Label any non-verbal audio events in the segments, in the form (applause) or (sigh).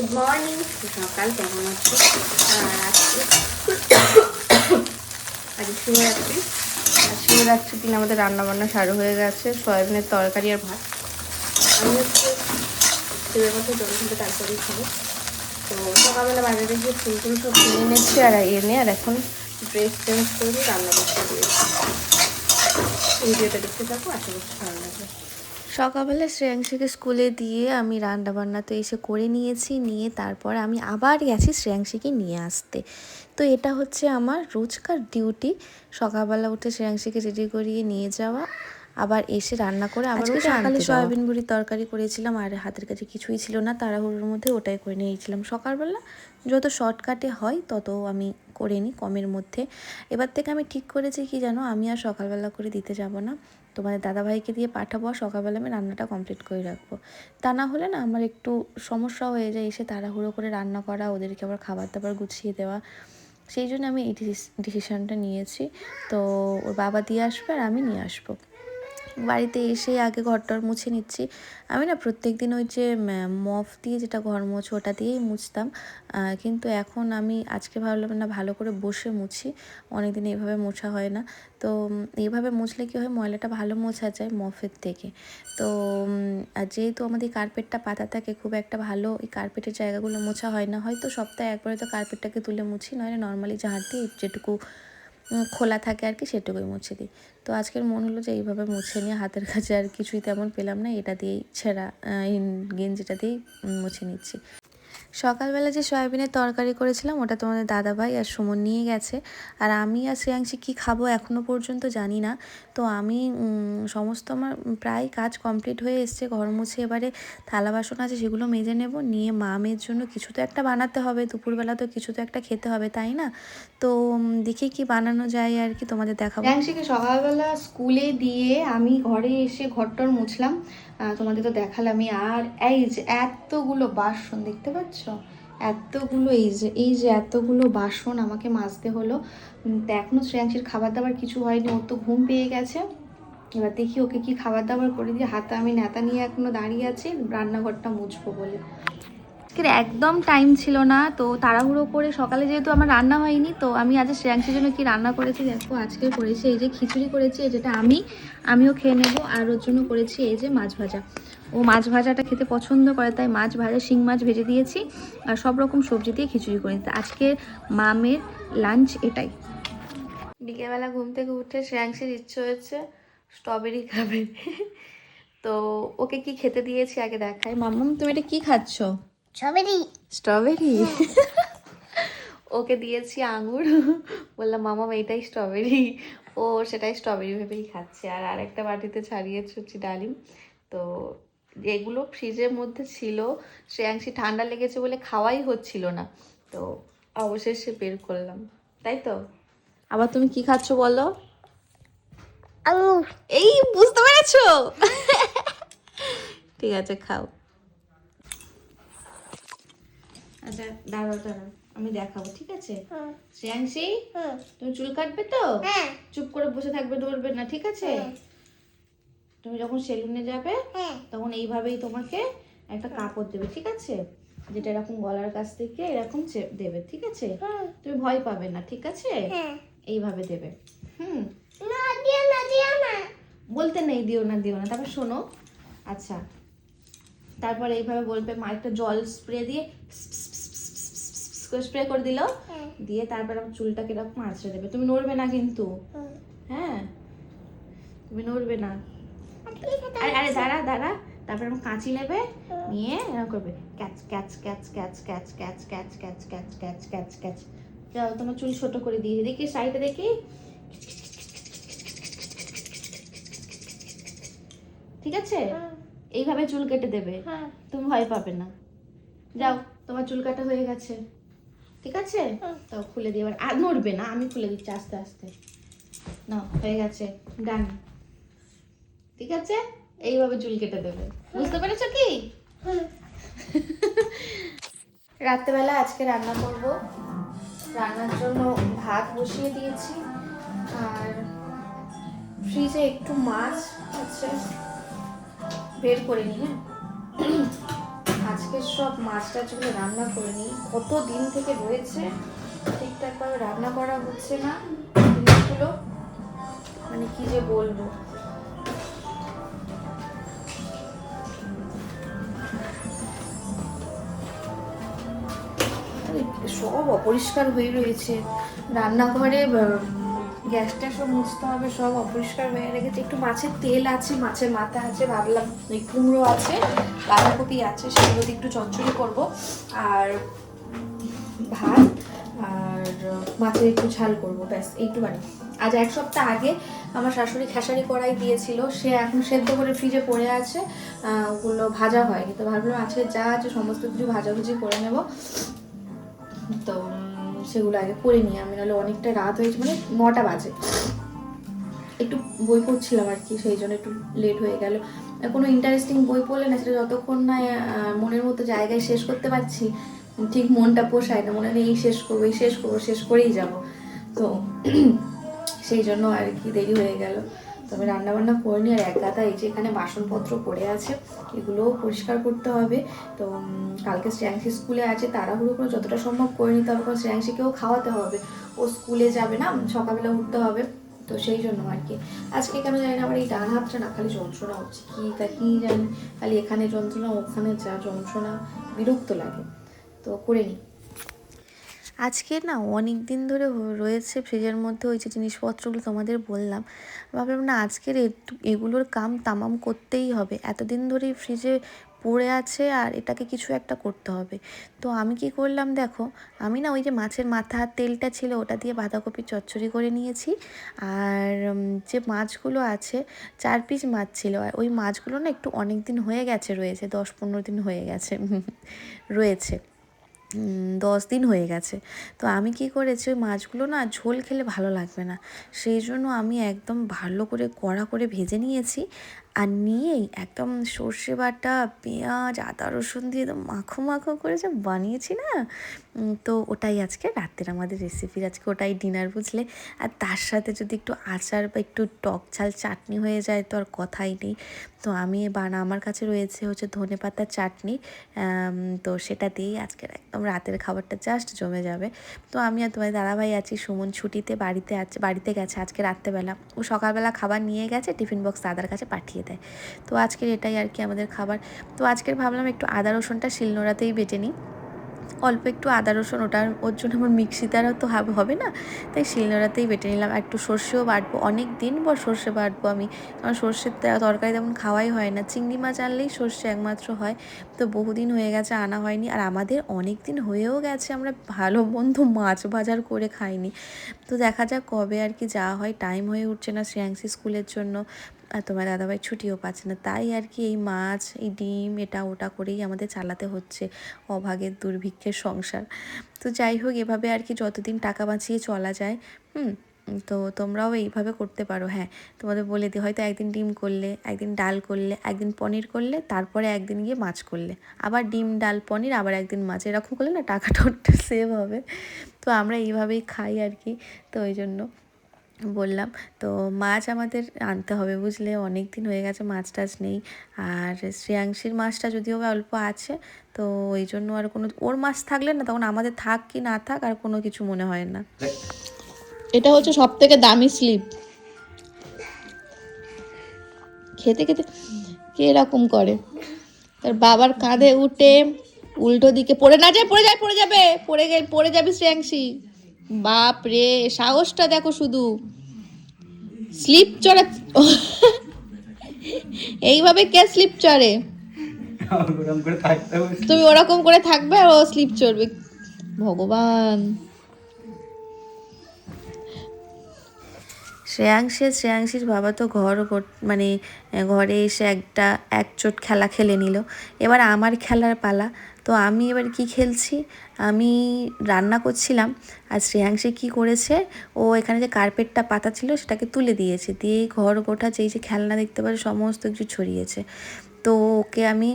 Good morning সকাল কেমন আছো আজ শিবরাত্রি আর শিবরাত্রির দিন আমাদের রান্নাবান্না সারু হয়ে গেছে, সয়াবিনের তরকারি আর ভাত। আমি হচ্ছে শিবের মধ্যে জল ঢেলে তারপরেই খাব। তো সকালবেলা বাজারে গিয়ে ফুল টুল সব কিনে এনেছি আর এনে আর এখন ড্রেস চেঞ্জ করে রান্না করতে দিয়েছি ভিডিওটা দেখতে থাকো, আশা করছি ভালো লাগবে। সকালবেলা শ্রেয়াংশীকে স্কুলে দিয়ে আমি রান্না বান্না তো এসে করে নিয়েছি নিয়ে তারপর আমি আবার গেছি শ্রেয়াংশীকে নিয়ে আসতে। তো এটা হচ্ছে আমার রোজকার ডিউটি। সকালবেলা উঠে শ্রেয়াংশীকে রেডি করিয়ে নিয়ে যাওয়া আবার এসে রান্না করে আবার সকালে সয়াবিন বড়ির তরকারি করেছিলাম আর হাতের কাছে কিছুই ছিল না তাড়াহুড়োর মধ্যে ওটাই করে নিয়েছিলাম। সকালবেলা যত শর্টকাটে হয় তত আমি করে নিই কমের মধ্যে। এবার থেকে আমি ঠিক করেছি কি জানো আমি আর সকালবেলা করে দিতে যাব না। তোমাদের দাদাভাইকে দিয়ে পাঠাবো আর সকালবেলা আমি রান্নাটা কমপ্লিট করে রাখব। তা না হলে না আমার একটু সমস্যা হয়ে যায়, এসে তাড়াহুড়ো করে রান্না করা, ওদেরকে আবার খাবার দাবার গুছিয়ে দেওয়া। সেই জন্য আমি এই ডিসিশনটা নিয়েছি। তো ওর বাবা দিয়ে আসবে আর আমি নিয়ে আসব। বাড়িতে এসেই আগে ঘরটর মুছে নিচ্ছি। আমি না প্রত্যেক দিন ওই যে মফ দিয়ে যেটা ঘর মোছো, ওটা দিয়েই মুছতাম। কিন্তু এখন আমি আজকে ভাবলাম না ভালো করে বসে মুছি। অনেক দিন এইভাবে মোছা হয় না। তো এইভাবে মুছলে কী হয়, ময়লাটা ভালো মোছা যায় মফের থেকে। তো যেহেতু আমাদের কার্পেটটা পাতা থাকে, খুব একটা ভালো এই কার্পেটের জায়গাগুলো মোছা হয় না। হয়তো সপ্তাহে একবারে তো কার্পেটটাকে তুলে মুছি নয় নর্মালি ঝাঁট দিয়ে যেটুকু খোলা থাকে আর কি, সেটুকুই মুছে দিই। তো আজকের মন হলো যে এইভাবে মুছে নিয়ে হাতের কাছে আর কিছুই তেমন পেলাম না, এটা দিয়েই ছেঁড়া গেঞ্জিটা দিয়েই মুছে নিচ্ছি। সকালবেলা যে সয়াবিনের তরকারি করেছিলাম, ওটা তোমাদের দাদাভাই আর সুমন নিয়ে গেছে। আর আমি আর শ্রেয়াংশী কী খাব এখনও পর্যন্ত জানি না। তো আমি সমস্ত আমার প্রায় কাজ কমপ্লিট হয়ে এসছে, ঘর মুছে এবারে থালা বাসন আছে সেগুলো মেজে নেব। নিয়ে মামের জন্য কিছু তো একটা বানাতে হবে, দুপুরবেলা তো কিছু তো একটা খেতে হবে, তাই না? তো দেখি কি বানানো যায় আর কি তোমাদের দেখাবো। র্যাংশিকে সকালবেলা স্কুলে দিয়ে আমি ঘরে এসে ঘরটর মুছলাম। তোমাদের তো দেখালামই। আর এই যে এতগুলো বাসন, দেখতে পাচ্ছ? এতগুলো, এই যে এই যে এতগুলো বাসন আমাকে মাজতে হলো। এখনও শ্রেয়াংশীর খাবার দাবার কিছু হয়নি, ওর তো ঘুম পেয়ে গেছে। এবার দেখি ওকে কি খাবার দাবার করে দিয়ে হাতে আমি নেতা নিয়ে এখনও দাঁড়িয়ে আছি, রান্নাঘরটা মুছবো বলে। আজকের একদম টাইম ছিল না, তো তাড়াহুড়ো করে সকালে যেহেতু আমার রান্না হয়নি, তো আমি আজ শ্রেয়াংশের জন্য কি রান্না করেছি দেখো, আজকে করেছি এই যে খিচুড়ি করেছি যেটা আমি, আমিও খেয়ে নেব, আর ওর জন্য করেছি এই যে মাছ ভাজা। ও মাছ ভাজাটা খেতে পছন্দ করে, তাই মাছ ভাজা, শিং মাছ ভেজে দিয়েছি, আর সব রকম সবজি দিয়ে খিচুড়ি করে করেছি আজকে মামের লাঞ্চ এটাই। বিকেলবেলা ঘুম থেকে উঠে শ্রেয়াংশের ইচ্ছে হয়েছে স্ট্রবেরি খাবে। তো ওকে কি খেতে দিয়েছি আগে দেখাই। মাম্মাম তুমি এটা কি খাচ্ছ? স্ট্রবেরি। স্ট্রবেরি? ওকে দিয়েছি আঙুর। বললাম মামা এইটাই স্ট্রবেরি। ও সেটাই স্ট্রবেরি ভেবেই খাচ্ছে। আর আরেকটা বাটিতে ছাড়িয়ে হচ্ছে ডালিম। তো এগুলো ফ্রিজের মধ্যে ছিল। শ্রেয়াংশী ঠান্ডা লেগেছে বলে খাওয়াই হচ্ছিল না। তো অবশেষে বের করলাম। তাই তো? আবার তুমি কি খাচ্ছ বলো? এই বুঝতে পেরেছ? ঠিক আছে খাও। আচ্ছা দাঁড়াও দাঁড়াও আমি দেখাবো ঠিক আছে? শ্রেয়াংশী হুম তুমি চুল কাটবে তো? হ্যাঁ। চুপ করে বসে থাকবে নড়বে না ঠিক আছে? তুমি যখন সেলুনে যাবে হ্যাঁ। তখন এইভাবেই তোমাকে একটা কাপড় দেবে ঠিক আছে? যেটা এরকম গলার কাছ থেকে এরকম দেবে ঠিক আছে? তুমি ভয় পাবে না ঠিক আছে? হ্যাঁ। এইভাবে দেবে হুম? না দিও না দিও না। বলতে নেই দিও না দিও না তারপর শোনো। আচ্ছা তারপর এইভাবে বলবে মা একটা জল স্প্রে দিয়ে স্প্রে করে দিল হ্যাঁ দিয়ে তারপর আমার চুলটাকে এরকম আঁচড়ে দেবে তুমি নড়বে না কিন্তু হ্যাঁ তুমি নড়বে না আরে আরে দাঁড়া দাঁড়া তারপর আমার কাঁচি নেবে নিয়ে এরকম করবে catch catch catch catch catch catch catch catch catch catch catch catch যাও তোমার চুল ছোট করে দিয়ে দেখি সাইডে দেখি ঠিক আছে এইভাবে চুল কেটে দেবে হ্যাঁ তুমি ভয় পাবে না যাও তোমার চুল কাটা হয়ে গেছে ঠিক আছে। তো খুলে দিয়ে এবার আর নড়বে না আমি খুলে দিচ্ছি আস্তে আস্তে। না হয়ে গেছে ডান ঠিক আছে? এইভাবে চুল কেটে দেবে। বুঝতে পেরেছ কি? (laughs) রাত্রেবেলা আজকে রান্না করব। রান্নার জন্য ভাত বসিয়ে দিয়েছি। আর ফ্রিজে একটু মাছ আছে। বের করে নিয়ে আজ আজকে সব মাছ টাছগুলো রান্না করে নিই। কত দিন থেকে রয়েছে ঠিকঠাকভাবে রান্না করা হচ্ছে না জিনিসগুলো। মানে কি যে বলব। সব অপরিষ্কার হয়ে রয়েছে। রান্নাঘরে আহ, গ্যাস ট্যাসও মুছতে হবে সব অপরিষ্কার হয়ে রেখেছে। একটু মাছের তেল আছে মাছের মাথা আছে ভাবলাম এই কুমড়ো আছে বাঁধাকপি আছে সেগুলো একটু চচ্চড়ি করব। আর ভাত আর মাছের একটু ঝাল করব ব্যাস এইটুখানি। আজ এক সপ্তাহ আগে আমার শাশুড়ি খেসারি কড়াই দিয়েছিল সে এখন সেদ্ধ করে ফ্রিজে পড়ে আছে ওগুলো ভাজা হয়নি। তো ভাবলাম আজকে যা আছে সমস্ত কিছু ভাজাভুজি করে নেব। তো সেগুলো আগে করে নিই, আমি নাহলে অনেকটা রাত হয়েছে মানে নটা বাজে। একটু বই পড়ছিলাম আর কি, সেই জন্য একটু লেট হয়ে গেল। কোনো ইন্টারেস্টিং বই পড়লে না, সেটা যতক্ষণ না মনের মতো জায়গায় শেষ করতে পারছি, ঠিক মনটা পোষায় না, মনে হয় এই শেষ করব, এই শেষ করব, শেষ করেই যাব। তো সেই জন্য আর কি দেরি হয়ে গেল। তো আমি রান্না বান্না করিনি আর এক গাদা এই যে এখানে বাসনপত্র পড়ে আছে, এগুলোও পরিষ্কার করতে হবে। তো কালকে শ্রেয়াংশী স্কুলে আছে, তাড়াহুড়ো করে যতটা সম্ভব করে নিতে হবে শ্রেয়াংশীকেও খাওয়াতে হবে। ও স্কুলে যাবে না, সকালবেলা উঠতে হবে, তো সেই জন্য আর কি। আজকে কেন জানি না, আমার এই ডান হাতটা না, খালি যন্ত্রণা হচ্ছে। কি তা কি জানি, খালি এখানে যন্ত্রণা, ওখানে যা যন্ত্রণা, বিরক্ত লাগে। তো করে নিই আজকে না অনেক দিন ধরে রয়েছে ফ্রিজের মধ্যে ওই যে জিনিসপত্রগুলো তোমাদের বললাম। ভাবলাম না আজকের এগুলোর কাম তামাম করতেই হবে। এতদিন ধরে ফ্রিজে পড়ে আছে আর এটাকে কিছু একটা করতে হবে। তো আমি কি করলাম দেখো, আমি না ওই যে মাছের মাথা তেলটা ছিল ওটা দিয়ে বাঁধাকপি চচ্চড়ি করে নিয়েছি। আর যে মাছগুলো আছে, চার পিস মাছ ছিল। আর ওই মাছগুলো না একটু অনেক দিন হয়ে গেছে রয়েছে, দশ পনেরো দিন হয়ে গেছে, (laughs) রয়েছে। দশ দিন হয়ে গেছে। তো আমি কি করেছি, ওই মাছগুলো না ঝোল খেলে ভালো লাগবে না। সেই জন্য আমি একদম ভালো করে কড়া করে ভেজে নিয়েছি। আর নিয়েই একদম সর্ষে বাটা, পেঁয়াজ, আদা, রসুন দিয়ে একদম মাখো মাখো করে যে বানিয়েছি না? তো ওটাই আজকে রাতের আমাদের রেসিপির আজকে ওটাই ডিনার বুঝলে? আর তার সাথে যদি একটু আচার বা একটু টক ঝাল চাটনি হয়ে যায় তো আর কথাই নেই। তো আমি বানা আমার কাছে রয়েছে হচ্ছে ধনে পাতার চাটনি। তো সেটা দিয়েই আজকের একদম রাতের খাবারটা জাস্ট জমে যাবে। তো আমি আর তোমার দাদাভাই আছি, সুমন ছুটিতে বাড়িতে আছে, বাড়িতে গেছে আজকে রাত্রেবেলা। ও সকালবেলা খাবার নিয়ে গেছে, টিফিন বক্স দাদার কাছে পাঠিয়ে দেয় তো আজকের এটাই আর কি আমাদের খাবার। তো আজকের ভাবলাম একটু আদা রসুনটা শিলনোড়াতেই বেটে নিই। অল্প একটু আদা রসুন, ওটার ওর জন্য আমার মিক্সি দ্বারা তো হাব- না। তাই শিলনোড়াতেই বেটে নিলাম। একটু সর্ষেও বাটবো। অনেক দিন পর সর্ষে বাটবো আমি। কারণ সর্ষের তরকারি তেমন খাওয়াই হয় না। চিংড়ি মাছ আনলেই সর্ষে একমাত্র হয়। তো বহুদিন হয়ে গেছে, আনা হয়নি। আর আমাদের অনেক দিন হয়েও গেছে। আমরা ভালো মন্দ মাছ বাজার করে খাইনি। তো দেখা যাক কবে আর কি যাওয়া হয়। টাইম হয়ে উঠছে না শ্রেয়াংসী স্কুলের জন্য। তোমার দাদাভাই ছুটিও পাচ্ছে না। তাই আর কি এই মাছ, এই ডিম, এটা ওটা করেই আমাদের চালাতে হচ্ছে অভাগের, দুর্ভিক্ষের সংসার। তো যাই হোক, এভাবে আর কি যতদিন টাকা বাঁচিয়ে চলা যায়, হুম, তো তোমরাও এইভাবে করতে পারো। হ্যাঁ তোমাদের বলে দিই, হয়তো একদিন ডিম করলে, একদিন ডাল করলে, একদিন পনির করলে, তারপরে একদিন গিয়ে মাছ করলে। আবার ডিম, ডাল, পনির, আবার একদিন মাছ। এরকম করলে না টাকাটা সেভ হবে। তো আমরা এইভাবেই খাই আর কি, তো ওই জন্য। বললাম, তো মাছ আমাদের আনতে হবে বুঝলে অনেক দিন হয়ে গেছে মাছ টাছ নেই। আর শ্রেয়াংশীর মাছটা যদিও অল্প আছে, তো ওই জন্য আর কোনো, ওর মাছ থাকলে না, তখন আমাদের থাক কি না থাক, আর কোনো কিছু মনে হয় না। এটা হচ্ছে সব থেকে দামি স্লিপ। খেতে খেতে কে এরকম করে? তার বাবার কাঁধে উঠে উল্টো দিকে, পড়ে না যায়, পড়ে যায়, পড়ে যাবে, পড়ে গে, পড়ে যাবে শ্রেয়াংশী। বাপ রে, সাহসটা দেখো শুধু। স্লিপ চড়া (laughs) এইভাবে কে স্লিপ চড়ে? তুমি ওরকম করে থাকবে আর ও স্লিপ চড়বে। ভগবান। শ্রেয়াংশের শ্রেয়াংশীর বাবা তো ঘর মানে ঘরে এসে একটা একচোট খেলা খেলে নিল। এবার আমার খেলার পালা। তো আমি এবার কি খেলছি? আমি রান্না করছিলাম আর শ্রেয়াংশে কি করেছে? ও এখানে যে কার্পেটটা পাতা ছিল সেটাকে তুলে দিয়েছে। দিয়ে ঘর গোটা যেই যে খেলনা দেখতে পারে সমস্ত কিছু ছড়িয়েছে। তো ওকে আমি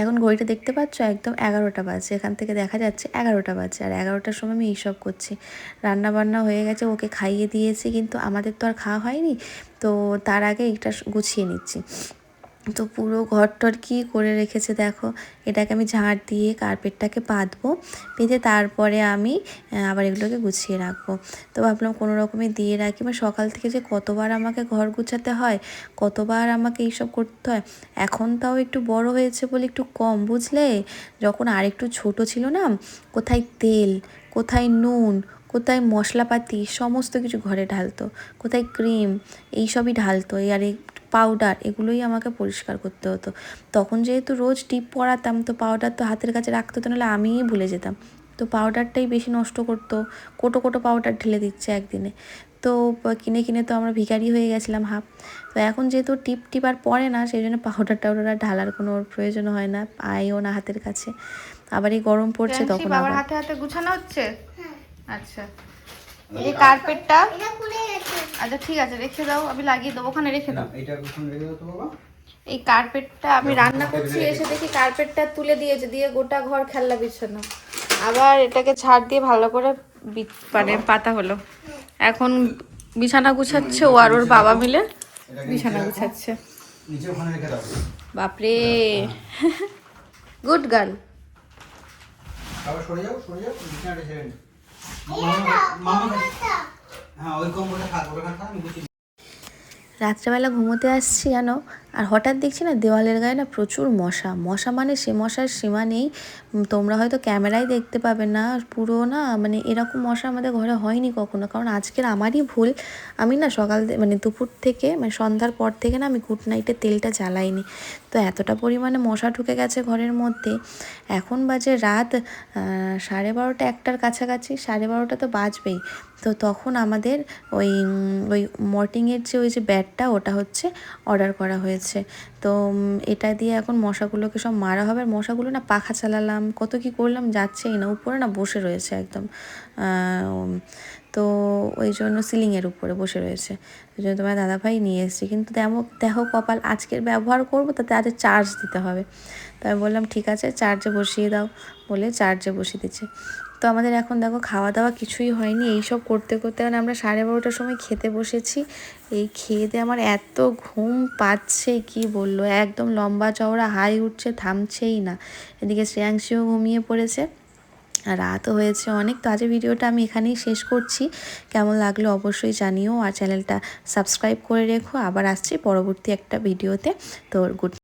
এখন ঘড়িটা দেখতে পাচ্ছ? একদম এগারোটা বাজে এখান থেকে দেখা যাচ্ছে এগারোটা বাজে আর এগারোটার সময় আমি এইসব করছি। রান্না বান্না হয়ে গেছে। ওকে খাইয়ে দিয়েছি কিন্তু আমাদের তো আর খাওয়া হয়নি। তো তার আগে এটা গুছিয়ে নিচ্ছি। তো পুরো ঘরটর কি করে রেখেছে দেখো, এটাকে আমি ঝাড় দিয়ে কার্পেটটাকে পাতবো পেতে তারপরে আমি আবার এগুলোকে গুছিয়ে রাখব। তো ভাবলাম কোনো রকমে দিয়ে রাখি মানে সকাল থেকে যে কতবার আমাকে ঘর গুছাতে হয়, কতবার আমাকে এইসব করতে হয়, এখন তাও একটু বড় হয়েছে বলে একটু কম, বুঝলে? যখন আরেকটু ছোট ছিল না, কোথায় তেল, কোথায় নুন, কোথায় মশলাপাতি, সমস্ত কিছু ঘরে ঢালতো, কোথায় ক্রিম, এইসবই ঢালতো আর এই পাউডার এগুলোই আমাকে পরিষ্কার করতে হতো। তখন যেহেতু রোজ টিপ পরাতাম তো পাউডার তো হাতের কাছে রাখতে হতো নাহলে আমিই ভুলে যেতাম। তো পাউডারটাই বেশি নষ্ট করতো কোটো কোটো পাউডার ঢেলে দিচ্ছে একদিনে। তো কিনে কিনে তো আমরা ভিখারি হয়ে গেছিলাম হাফ। তো এখন যেহেতু টিপ টিপ আর পড়ে না সেই জন্য পাউডার টাউডার আর ঢালার কোনো প্রয়োজন হয় না পায়ও না হাতের কাছে। আবার এই গরম পড়ছে তখন আবার। হাতে হাতে গুছানো হচ্ছে? আচ্ছা। এই যে কার্পেটটা এটা খুলে গেছে আচ্ছা ঠিক আছে রেখে দাও আমি লাগিয়ে দেবো ওখানে রেখে দাও। এটা কোন রেখে দাও তো বাবা। এই কার্পেটটা আমি রান্না করছি এসে দেখি কার্পেটটা তুলে দিয়েছে দিয়ে গোটা ঘর খেলনা বিছানো। আবার এটাকে ছাড় দিয়ে ভালো করে মানে পাতা হলো। এখন বিছানা গুছাচ্ছে ও আর ওর বাবা মিলে বিছানা গুছাচ্ছে। নিচে ওখানে রেখে দাও। বাপরে। Good girl. সরে যাও সরে যাও বিছানাটা ছেড়ে নে। মামা মামা। হ্যাঁ রাত্রেবেলা ঘুমোতে আসছি জানো আর হঠাৎ দেখছি না দেওয়ালের গায়ে না প্রচুর মশা। মশা মানে সে মশার সীমা নেই। তোমরা হয়তো ক্যামেরায় দেখতে পাবে না। পুরো না মানে এরকম মশা আমাদের ঘরে হয়নি কখনো। কারণ আজকের আমারই ভুল। আমি না সকাল মানে দুপুর থেকে মানে সন্ধ্যার পর থেকে না আমি গুড নাইটের তেলটা জ্বালাইনি। তো এতটা পরিমাণে মশা ঢুকে গেছে ঘরের মধ্যে। এখন বাজে রাত সাড়ে বারোটা একটার কাছাকাছি, সাড়ে বারোটা তো বাজবেই। তো তখন আমাদের ওই ওই মর্টিংয়ের যে, ওই যে ব্যাটটা ওটা হচ্ছে অর্ডার করা হয়েছে। তো এটা দিয়ে এখন মশাগুলোকে সব মারা হবে। আর মশাগুলো না পাখা চালালাম, কত কি করলাম যাচ্ছেই না। উপরে না বসে রয়েছে একদম তো ওই জন্য সিলিংয়ের উপরে বসে রয়েছে। ওই জন্য তোমার দাদাভাই নিয়ে এসেছি। কিন্তু দেখো দেখো কপাল, আজকের ব্যবহার করব তাতে আজ চার্জ দিতে হবে। তো আমি বললাম, ঠিক আছে চার্জে বসিয়ে দাও। বলে চার্জে বসিয়ে দিচ্ছে। তো আমাদের এখন দেখো খাওয়া দাওয়া কিছুই হয়নি। এই সব করতে করতে মানে আমরা সাড়ে বারোটার সময় খেতে বসেছি। এই খেতে আমার এত ঘুম পাচ্ছে, কি বলল একদম লম্বা চওড়া, হাই উঠছে, থামছেই না। এদিকে শ্রেয়াংশীও ঘুমিয়ে পড়েছে। আর রাতও হয়েছে অনেক। তো আজকের ভিডিওটা আমি এখানেই শেষ করছি। কেমন লাগল অবশ্যই জানিও। আর চ্যানেলটা সাবস্ক্রাইব করে রেখো। আবার আসছি পরবর্তী একটা ভিডিওতে। তো গুড